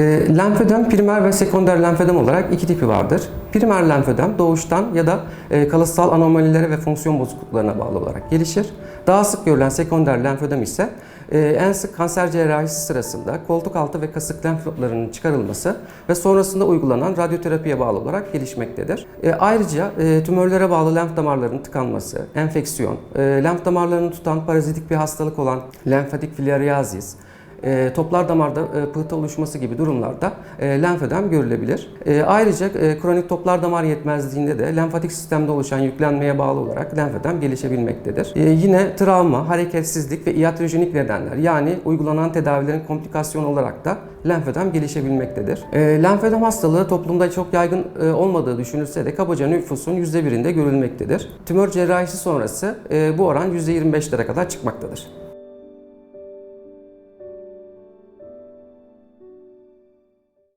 E, lenfödem primer ve sekonder lenfödem olarak iki tipi vardır. Primer lenfödem doğuştan ya da e, kalıtsal anomalilere ve fonksiyon bozukluklarına bağlı olarak gelişir. Daha sık görülen sekonder lenfödem ise e, en sık kanser cerrahisi sırasında koltuk altı ve kasık lenf nodlarının çıkarılması ve sonrasında uygulanan radyoterapiye bağlı olarak gelişmektedir. E, ayrıca e, tümörlere bağlı lenf damarlarının tıkanması, enfeksiyon, e, lenf damarlarını tutan parazitik bir hastalık olan lenfatik filariazis, e, toplar damarda e, pıhtı oluşması gibi durumlarda e, lenfödem görülebilir. E, ayrıca e, kronik toplar damar yetmezliğinde de lenfatik sistemde oluşan yüklenmeye bağlı olarak lenfödem gelişebilmektedir. E, yine travma, hareketsizlik ve iatrojenik nedenler yani uygulanan tedavilerin komplikasyonu olarak da lenfödem gelişebilmektedir. E, lenfödem hastalığı toplumda çok yaygın e, olmadığı düşünülse de kabaca nüfusun %1'inde görülmektedir. Tümör cerrahisi sonrası e, bu oran %25'lere kadar çıkmaktadır.